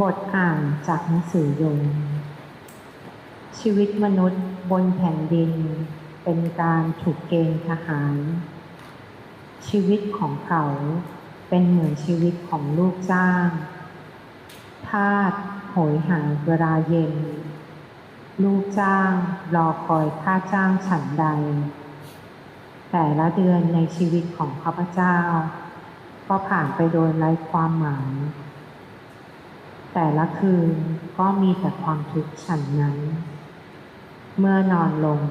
บทอ่านจากหนังสือโยมชีวิตมนุษย์บนแผ่นดิน เป็นการถูกเกณฑ์ทหาร ชีวิตของเขาเป็นเหมือนชีวิตของลูกจ้างทาสโหยหาเวลาเย็น ลูกจ้างรอคอยค่าจ้างฉันใด แต่ละเดือนในชีวิตของข้าพเจ้า ก็ผ่านไปโดยไร้ความหมาย แต่ละคืนก็มีแต่ความทุกข์ฉันนั้น เมื่อนอนลง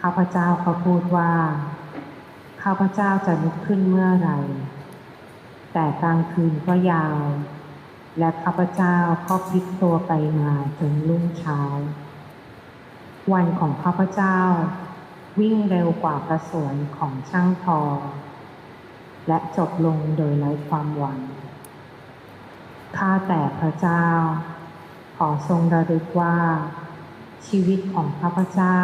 ข้าพเจ้าก็พูดว่า ข้าพเจ้าจะลุกขึ้นเมื่อไร แต่กลางคืนก็ยาว และข้าพเจ้าก็พลิกตัวไปมาจนรุ่งเช้า วันของข้าพเจ้า วิ่งเร็วกว่าประสวนของช่างทองและจบลงโดยไร้ความหวัง ข้าแต่พระเจ้า ขอทรงระลึกว่า ชีวิตของข้าพเจ้า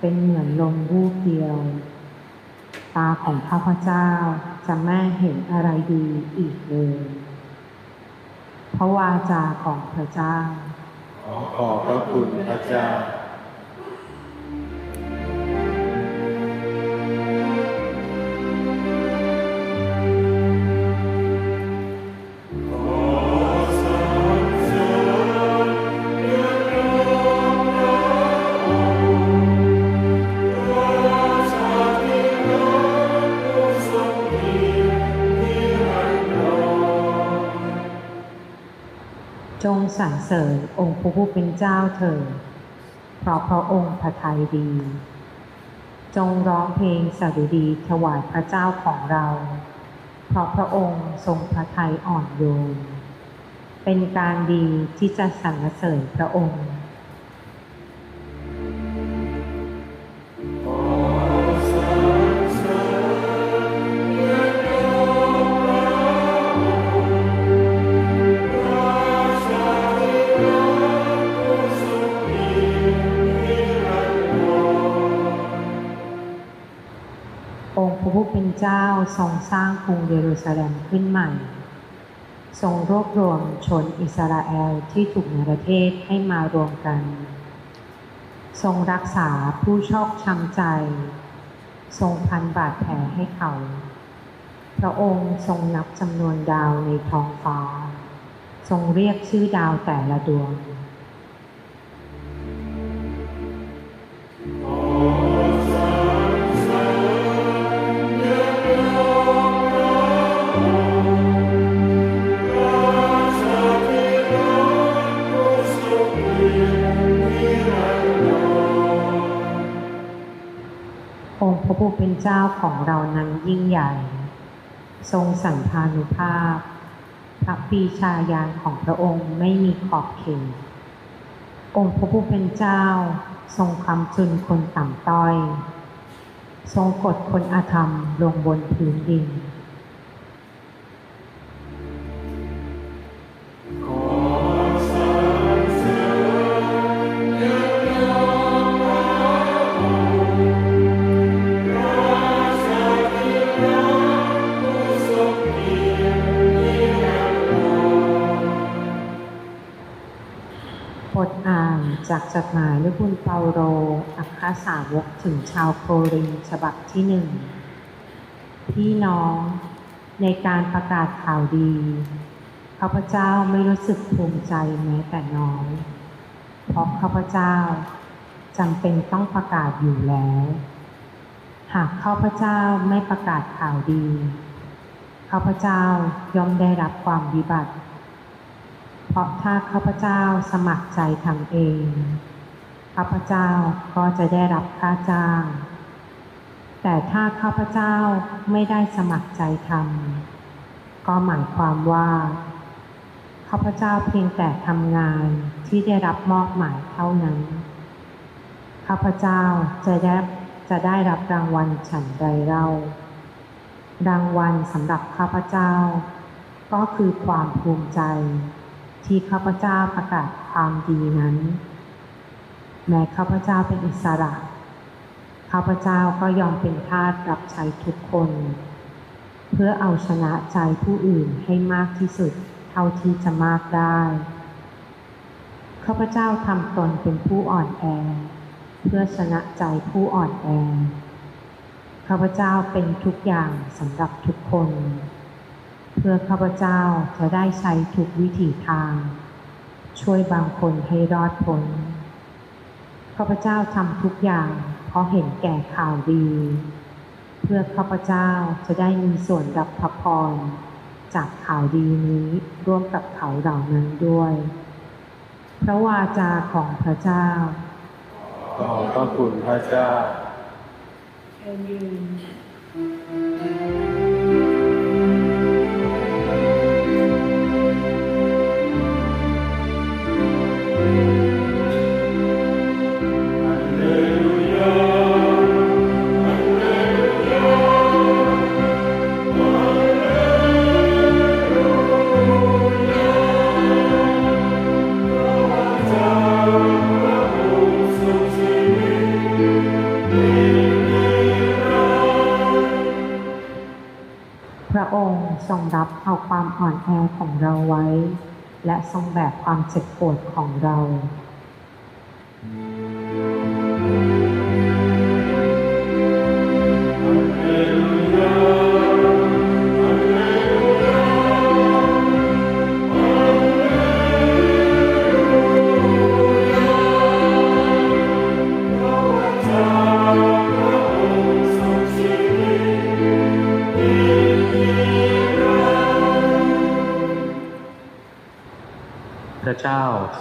เป็นเหมือนลมวูบเดียว ตาของข้าพเจ้าจะไม่เห็นอะไรดีอีกเลยเพราะวาจาของพระเจ้า ขอขอบพระคุณพระเจ้า รรเสริญองค์พระผู้เป็นเจ้าเถิดเพราะพระองค์พระทัยดี จงร้องเพลงสดุดีถวายพระเจ้าของเรา เพราะพระองค์ทรงพระทัยอ่อนโยน เป็นการดีที่จะสรรเสริญพระองค์ ทรงสร้างกรุงเยรูซาเล็มขึ้นใหม่ ทรงรวบรวมชนอิสราเอลที่ถูกในประเทศให้มารวมกัน ทรงรักษาผู้ชอกช้ำใจ ทรงพันบาดแผลให้เขา พระองค์ทรงนับจำนวนดาวในท้องฟ้า ทรงเรียกชื่อดาวแต่ละดวง เป็นเจ้าของเรานั้นยิ่งใหญ่ ทรงสันพานุภาพ พระปีชาญาณของพระองค์ไม่มีขอบเขตองค์พระผู้เป็นเจ้า ทรงคำจุนคนต่ำต้อย ทรงกดคนอาธรรมลงบนพื้นดิน จากจดหมายลูกบุญเปาโร อัครสาวกถึงชาวโครินธ์ฉบับที่หนึ่ง พี่น้องในการประกาศข่าวดีข้าพเจ้าไม่รู้สึกภูมิใจแม้แต่น้อย เพราะข้าพเจ้าจำเป็นต้องประกาศอยู่แล้ว หากข้าพเจ้าไม่ประกาศข่าวดี ข้าพเจ้าย่อมได้รับความวิบัติ เพราะถ้าข้าพเจ้าสมัครใจทำเอง ข้าพเจ้าก็จะได้รับค่าจ้าง แต่ถ้าข้าพเจ้าไม่ได้สมัครใจทำก็หมายความว่า ข้าพเจ้าเพียงแต่ทำงานที่ได้รับมอบหมายเท่านั้น ข้าพเจ้าจะได้จะได้รับรางวัลฉันใดเล่ารางวัลสำหรับข้าพเจ้า ก็คือความภูมิใจ ที่ข้าพเจ้าประกาศความดีนั้น แม้ข้าพเจ้าเป็นอิสระ ข้าพเจ้าก็ยอมเป็นทาสรับใช้ทุกคน เพื่อเอาชนะใจผู้อื่นให้มากที่สุดเท่าที่จะมากได้ ข้าพเจ้าทำตนเป็นผู้อ่อนแอ เพื่อชนะใจผู้อ่อนแอ ข้าพเจ้าเป็นทุกอย่างสำหรับทุกคน เพื่อข้าพเจ้าจะได้ใช้ทุกวิถีทาง ช่วยบางคนให้รอดพ้นข้าพเจ้าทำทุกอย่าง เพราะเห็นแก่ข่าวดี เพื่อข้าพเจ้าจะได้มีส่วนรับพระพรจากข่าวดีนี้ร่วมกับเขาเหล่านั้นด้วยพระวาจาของพระเจ้า ขอบพระคุณพระเจ้าพ อ่อนแอของเราไว้ และทรงแบกความเจ็บปวดของเราพ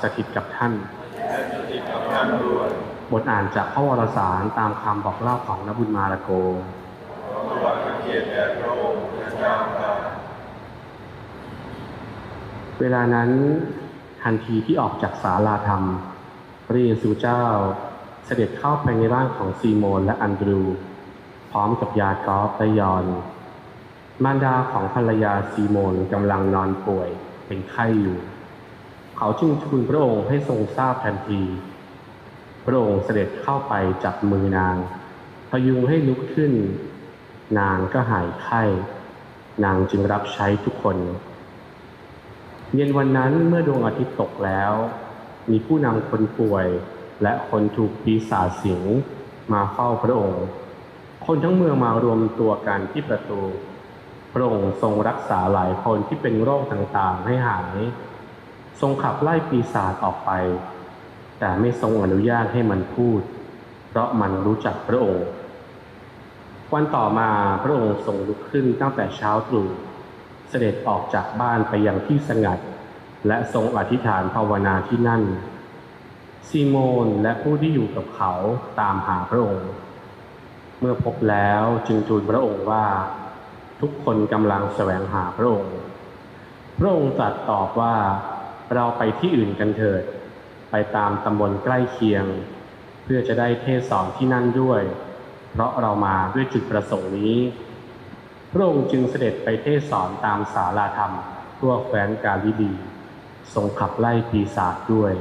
สถิตกับท่านบทอ่านจากพระวรสารตามคำบอกเล่าของนบุญมาลโกเวลานั้นทันทีที่ออกจากศาลาธรรม พระเยซูเจ้าเสด็จเข้าไปในบ้านของซีโมนและอันดรู พร้อมกับยากอฟและยอน มารดาของภรรยาซีโมนกำลังนอนป่วยเป็นไข้อยู่ เขาจึงทูลพระองค์ให้ทรงทราบทันที พระองค์เสด็จเข้าไปจับมือนาง พยุงให้ลุกขึ้น นางก็หายไข้ นางจึงรับใช้ทุกคน เย็นวันนั้นเมื่อดวงอาทิตย์ตกแล้ว มีผู้นำคนป่วย และคนถูกปีศาจสิงมาเฝ้าพระองค์ คนทั้งเมืองมารวมตัวกันที่ประตู พระองค์ทรงรักษาหลายคนที่เป็นโรคต่างๆให้หาย ทรงขับไล่ปีศาจออกไป แต่ไม่ทรงอนุญาตให้มันพูด เพราะมันรู้จักพระองค์ วันต่อมาพระองค์ทรงลุกขึ้นตั้งแต่เช้าตรู่เสด็จออกจากบ้านไปยังที่สงัด และทรงอธิษฐานภาวนาที่นั่น ซีโมนและผู้ที่อยู่กับเขาตามหาพระองค์ เมื่อพบแล้วจึงทูลพระองค์ว่า ทุกคนกำลังแสวงหาพระองค์ พระองค์ตรัสตอบว่า เราไปที่อื่นกันเถิด ไปตามตำบลใกล้เคียง เพื่อจะได้เทศสอนที่นั่นด้วย เพราะเรามาด้วยจุดประสงค์นี้ พระองค์จึงเสด็จไปเทศสอนตามศาลาธรรม ทั่วแคว้นกาลิลีทรงขับไล่ปีศาจด้วย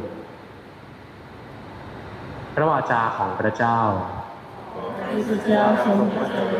พระวาจาของพระเจ้าพระเจ้าทรงพระเจริญ